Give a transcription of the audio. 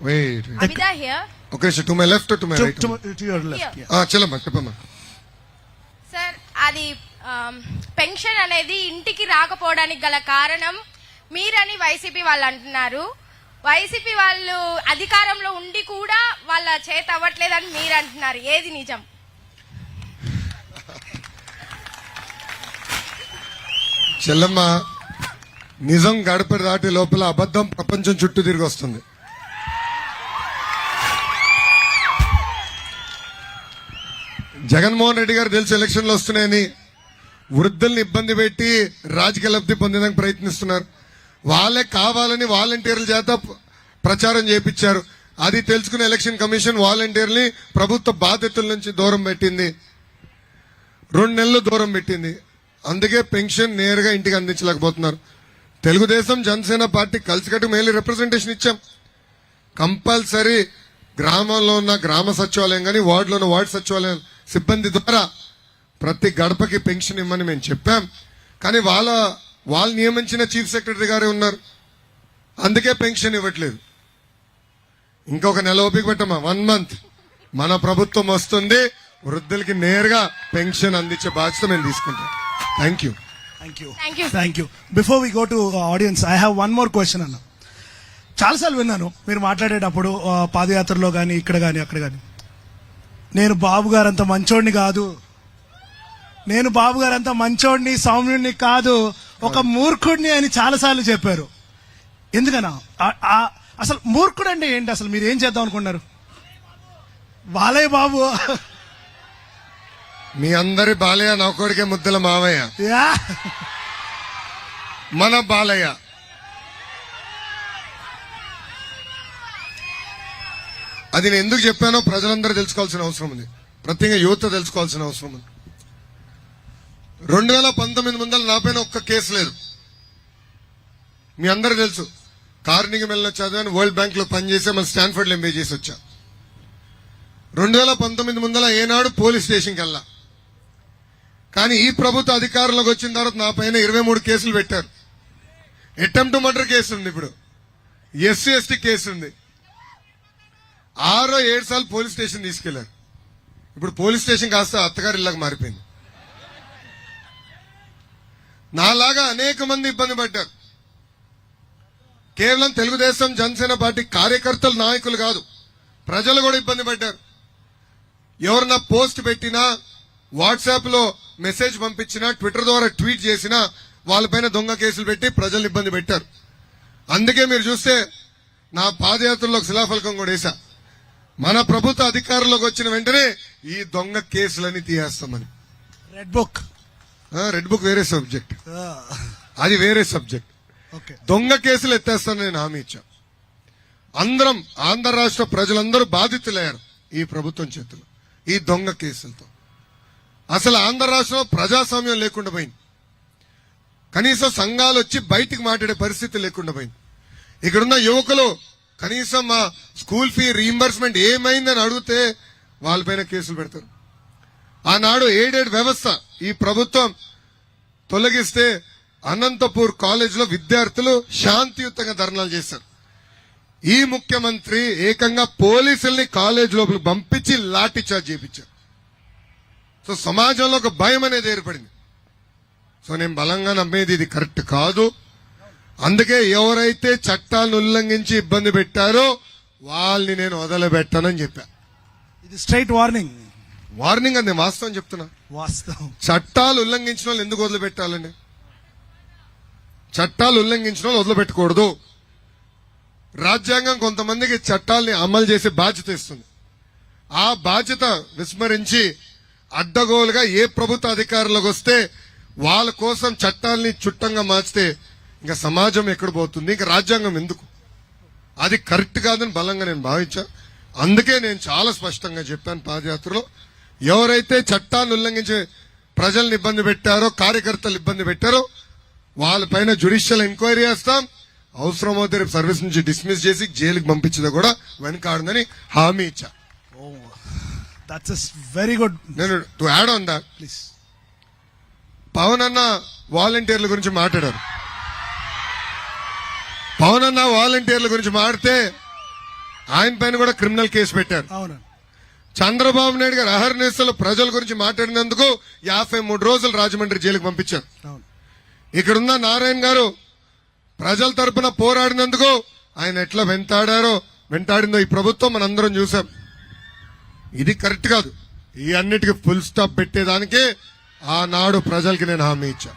Wait Abida here. ఒక నిమిషం to my left to my To, right to, to your left. Yeah. Yeah. చెల్లమ్మా చెప్పమ్మా sir అది pension అనేది ఇంటికి రాకపోవడానికి గల కారణం మీరని వైసీపీ వాళ్ళు అంటున్నారు వైసీపీ వాళ్ళు అధికారంలో ఉండి కూడా వాళ్ళ చేత అవ్వట్లేదని మీరు అంటున్నారు ఏది నిజం చెల్లమ్మ నిజం గడప దాటి లోపల అబద్ధం ప్రపంచం చుట్టూ తిరిగి వస్తుంది జగన్మోహన్ రెడ్డి గారు తెలిసి ఎలక్షన్లు వస్తున్నాయని వృద్ధుల్ని ఇబ్బంది పెట్టి రాజకీయ లబ్ధి పొందేందుకు ప్రయత్నిస్తున్నారు. వాళ్ళే కావాలని వాలంటీర్ల చేత ప్రచారం చేపించారు. అది తెలుసుకున్న ఎలక్షన్ కమిషన్ వాలంటీర్ని ప్రభుత్వ బాధ్యతల నుంచి దూరం పెట్టింది. రెండు నెలలు దూరం పెట్టింది. అందుకే పెన్షన్ నేరుగా ఇంటికి అందించలేకపోతున్నారు. తెలుగుదేశం జనసేన పార్టీ కలిసికట్టు మేలు రిప్రజెంటేషన్ ఇచ్చాం. కంపల్సరీ గ్రామంలో ఉన్న గ్రామ సచివాలయం కానీ వార్డులో ఉన్న వార్డు సచివాలయం సిబ్బంది ద్వారా ప్రతి గడపకి పెన్షన్ ఇమ్మని మేము చెప్పాం. కానీ వాళ్ళ వాళ్ళు నియమించిన చీఫ్ సెక్రటరీ గారే ఉన్నారు. అందుకే పెన్షన్ ఇవ్వట్లేదు. ఇంకొక నెల ఓపిక పెట్టమా వన్ మంత్. మన ప్రభుత్వం వస్తుంది వృద్ధులకి నేరుగా పెన్షన్ అందించే బాధ్యత మేము తీసుకుంటాం. Thank you. You. Thank you. Before we go to uh, audience, I have one more question అన్న. చాలాసార్లు విన్నాను మీరు మాట్లాడేటప్పుడు ఆ, పాదయాత్రలో కానీ ఇక్కడ కానీ అక్కడ కానీ నేను బాబు గారు అంత మంచోడిని కాదు. నేను బాబు గారు అంత మంచోడిని సౌమ్యుడిని కాదు. ఒక మూర్ఖుడిని అని చాలాసార్లు చెప్పారు. ఎందుకనా అసలు మూర్ఖుడు అంటే ఏంటి అసలు? మీరు ఏం చేద్దాం అనుకున్నారు బాలయ్య బాబు. మీ అందరి బాలయ్య నా కొడుకే ముద్దల మావయ్య మన బాలయ్య. అది నేను ఎందుకు చెప్పానో ప్రజలందరూ తెలుసుకోవాల్సిన అవసరం ఉంది. ప్రత్యేకంగా యువత తెలుసుకోవాల్సిన అవసరం ఉంది. రెండు వేల పంతొమ్మిది వందల నా పైన ఒక్క కేసు లేదు. మీ అందరూ తెలుసు. కార్నింగ్ మెల్లో చదివాను వరల్డ్ బ్యాంక్లో పనిచేసే మన స్టాన్ఫర్డ్లో ఎంబీ చేసి వచ్చా. రెండు వేల పంతొమ్మిది ముందల ఏనాడు పోలీస్ స్టేషన్కి వెళ్ళా. కానీ ఈ ప్రభుత్వ అధికారంలోకి వచ్చిన తర్వాత నా పైన ఇరవై మూడు కేసులు పెట్టారు. అటెంప్ట్ మర్డర్ కేసు ఉంది ఇప్పుడు. ఎస్సీ ఎస్టీ కేసు ఉంది. ఆరో ఏడు సార్లు పోలీస్ స్టేషన్ తీసుకెళ్ళారు ఇప్పుడు పోలీస్ స్టేషన్ కాస్త అత్తగారి ఇళ్ళకి మారిపోయింది. నాలాగా అనేక మంది ఇబ్బంది పడ్డారు. కేవలం తెలుగుదేశం జనసేన పార్టీ కార్యకర్తలు నాయకులు కాదు ప్రజలు కూడా ఇబ్బంది పడ్డారు. ఎవరన్నా పోస్ట్ పెట్టినా వాట్సాప్లో మెసేజ్ పంపించినా ట్విట్టర్ ద్వారా ట్వీట్ చేసినా వాళ్ళపైన దొంగ కేసులు పెట్టి ప్రజలు ఇబ్బంది పెట్టారు. అందుకే మీరు చూస్తే నా పాదయాత్రలో శిలాఫలకం కూడా వేశా. మన ప్రభుత్వ అధికారంలోకి వచ్చిన వెంటనే ఈ దొంగ కేసులని తీయేస్తామని రెడ్ బుక్ రెడ్ బుక్ వేరే సబ్జెక్ట్ అది వేరే సబ్జెక్ట్ ఓకే దొంగ కేసులు ఎత్తేస్తానని నేను హామీ ఇచ్చా. అందరం ఆంధ్ర రాష్ట్ర ప్రజలందరూ బాధితులయ్యారు ఈ ప్రభుత్వం చేతుల్లో ఈ దొంగ కేసులతో. అసలు ఆంధ్ర రాష్ట్రంలో ప్రజాస్వామ్యం లేకుండా పోయింది. కనీసం సంఘాలు వచ్చి బయటికి మాట్లాడే పరిస్థితి లేకుండా పోయింది. ఇక్కడున్న యువకులు కనీసం మా స్కూల్ ఫీ రీంబర్స్మెంట్ ఏమైందని అడిగితే వాళ్ళపైన కేసులు పెడతారు. ఆనాడు ఎయిడెడ్ వ్యవస్థ ఈ ప్రభుత్వం తొలగిస్తే అనంతపూర్ కాలేజీలో విద్యార్థులు శాంతియుతంగా ధర్నాలు చేశారు. ఈ ముఖ్యమంత్రి ఏకంగా పోలీసుల్ని కాలేజ్ లోపలికి పంపించి లాఠీ చార్జ్ చేయించారు సో సమాజంలో ఒక భయం అనేది ఏర్పడింది. సో నేను బలంగా నమ్మేది ఇది కరెక్ట్ కాదు. అందుకే ఎవరైతే చట్టాలను ఉల్లంఘించి ఇబ్బంది పెట్టారో వాళ్ళని నేను వదలబెట్టానని చెప్పా. ఇది స్ట్రైట్ వార్నింగ్. వార్నింగ్ అని నేను వాస్తవం చెప్తున్నా. వాస్తవం. చట్టాలు ఉల్లంఘించిన వాళ్ళు ఎందుకు వదిలిపెట్టాలండి? చట్టాలు ఉల్లంఘించిన వాళ్ళు వదిలిపెట్టకూడదు. రాజ్యాంగం కొంతమందికి చట్టాల్ని అమలు చేసే బాధ్యత ఇస్తుంది. ఆ బాధ్యత విస్మరించి అడ్డగోలుగా ఏ ప్రభుత్వ అధికారంలోకి వస్తే వాళ్ళ కోసం చట్టాల్ని చుట్టంగా మార్చితే ఇంకా సమాజం ఎక్కడ పోతుంది? ఇంకా రాజ్యాంగం ఎందుకు? అది కరెక్ట్ కాదని బలంగా నేను భావించా. అందుకే నేను చాలా స్పష్టంగా చెప్పాను పాదయాత్రలో. ఎవరైతే చట్టాన్ని ఉల్లంఘించి ప్రజల్ని ఇబ్బంది పెట్టారో కార్యకర్తలు ఇబ్బంది పెట్టారో వాళ్ళపైన జుడిషియల్ ఎంక్వైరీ చేస్తాం అవసరమైతే రేపు సర్వీస్ నుంచి డిస్మిస్ చేసి జైలుకి పంపించదా కూడా వెనకాడదని హామీ ఇచ్చా. దట్స్ వెరీ గుడ్ నేను to add on that please Pawan అన్న వాలంటీర్ల గురించి మాట్లాడారు. అన్న వాలంటీర్ల గురించి మాడితే ఆయన పైన కూడా క్రిమినల్ కేసు పెట్టారు. అవును. చంద్రబాబు నాయుడు గారు అహర్నిశలు ప్రజల గురించి మాట్లాడినందుకు యాభై మూడు రోజులు రాజమండ్రి జైలుకు పంపించారు. ఇక్కడున్న నారాయణ గారు ప్రజల తరపున పోరాడినందుకు ఆయన ఎట్లా వెంటాడారో వెంటాడిందో ఈ ప్రభుత్వం మనందరం చూసాం. ఇది కరెక్ట్ కాదు. ఈ అన్నిటికీ ఫుల్ స్టాప్ పెట్టేదానికి ఆనాడు ప్రజలకి నేను హామీ ఇచ్చా